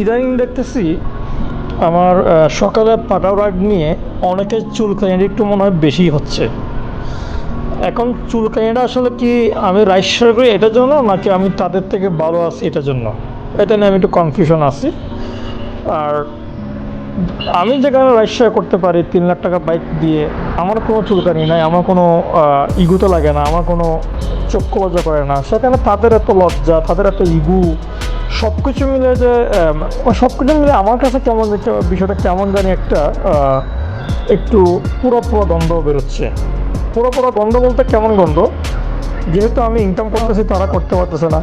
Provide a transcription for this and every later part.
ইদানিং দেখতেছি আমার সকালে পাটা রাগ নিয়ে অনেকের চুলকানিটা একটু মনে হয় বেশি হচ্ছে। এখন চুলকানিটা আসলে কি আমি রাইট শেয়ার করি এটার জন্য, নাকি আমি তাদের থেকে ভালো আছি এটার জন্য? এটা নিয়ে আমি একটু কনফিউশন আছি। আর আমি যেখানে রাইড শেয়ার করতে পারি, তিন লাখ টাকা বাইক দিয়ে, আমার কোনো চুলকানি নাই, আমার কোনো ইগুতে লাগে না, আমার কোনো চক্ষু লজ্জা করে না, সেখানে তাদের এত লজ্জা, তাদের এত ইগু সব কিছু মিলে যে সব কিছু মিলে আমার কাছে কেমন বিষয়টা কেমন জানি একটা একটু পুরো পুরো গন্ধ বেরোচ্ছে। পুরো পুরো গন্ধ বলতে কেমন গন্ধ যেহেতু আমি ইনকাম করতেছি, তারা করতে পারতেছে না।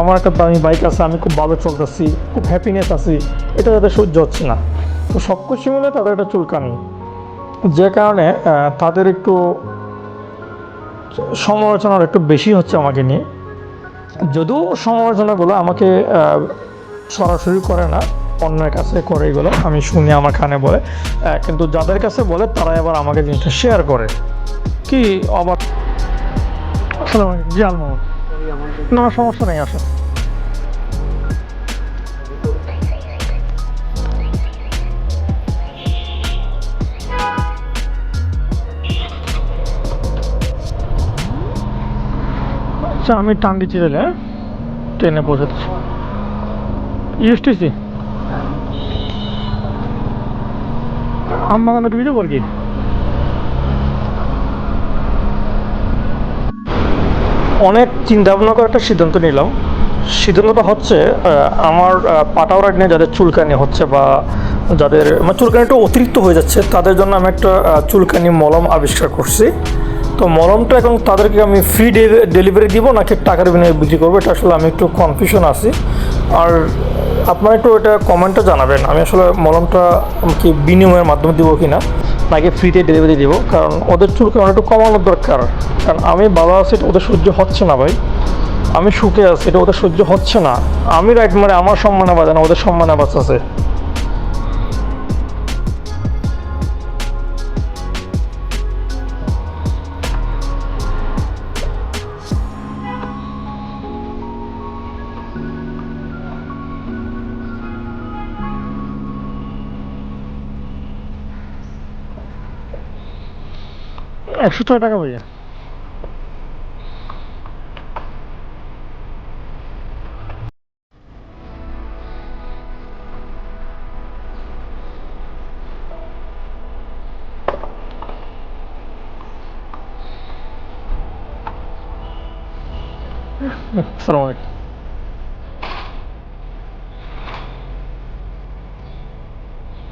আমার একটা দামি বাইক আছে, আমি খুব ভালো চলতেছি, খুব হ্যাপিনেস আছি। এটা যাদের সহ্য হচ্ছে না। তো সব কিছু মিলে তাদের একটা চুলকানি। যে কারণে তাদের একটু সমালোচনার একটু বেশি হচ্ছে আমাকে নিয়ে। যদিও সমালোচনাগুলো আমাকে সরাসরি করে না, অন্যের কাছে করে এগুলো, আমি শুনি আমার কানে বলে। কিন্তু যাদের কাছে বলে, তারাই আবার আমাকে জিনিসটা শেয়ার করে। কি অবাক আসসালামু আলাইকুম। জি আলমা না, সমস্যা নেই আসো আচ্ছা আমি টান দিচ্ছি তাহলে ট্রেনে পৌঁছাচ্ছি। ইউএসটিসি? আম্মা কেন ভিডিও কর কি? অনেক চিন্তা ভাবনা করে একটা সিদ্ধান্ত নিলাম। সিদ্ধান্তটা হচ্ছে আমার পাটাও রাগ নিয়ে যাদের চুলকানি হচ্ছে বা যাদের মানে চুলকানিটা অতিরিক্ত হয়ে যাচ্ছে, তাদের জন্য আমি একটা চুলকানি মলম আবিষ্কার করছি। তো মলমটা এখন তাদেরকে আমি ফ্রি ডেলিভারি দিব নাকি টাকার বিনিময়ে বিক্রি করব, এটা আসলে আমি একটু কনফিউশন আছি। আর আপনারা একটু এটা কমেন্টে জানাবেন, আমি আসলে মলমটা কি বিনিময়ের মাধ্যমে দিব কি না নাকি ফ্রিতে ডেলিভারি দিব? কারণ ওদের চুলকানি একটু কমানোর দরকার। কারণ আমি ভালো আছি ওদের সহ্য হচ্ছে না ভাই। আমি সুখে আছি, এটা ওদের সহ্য হচ্ছে না। আমি রাইট মানে আমার সম্মানে বাজে না, ওদের সম্মানে বাঁচাছে। একশো ছয় টাকা ভাইয়া সালাম আলাইকুম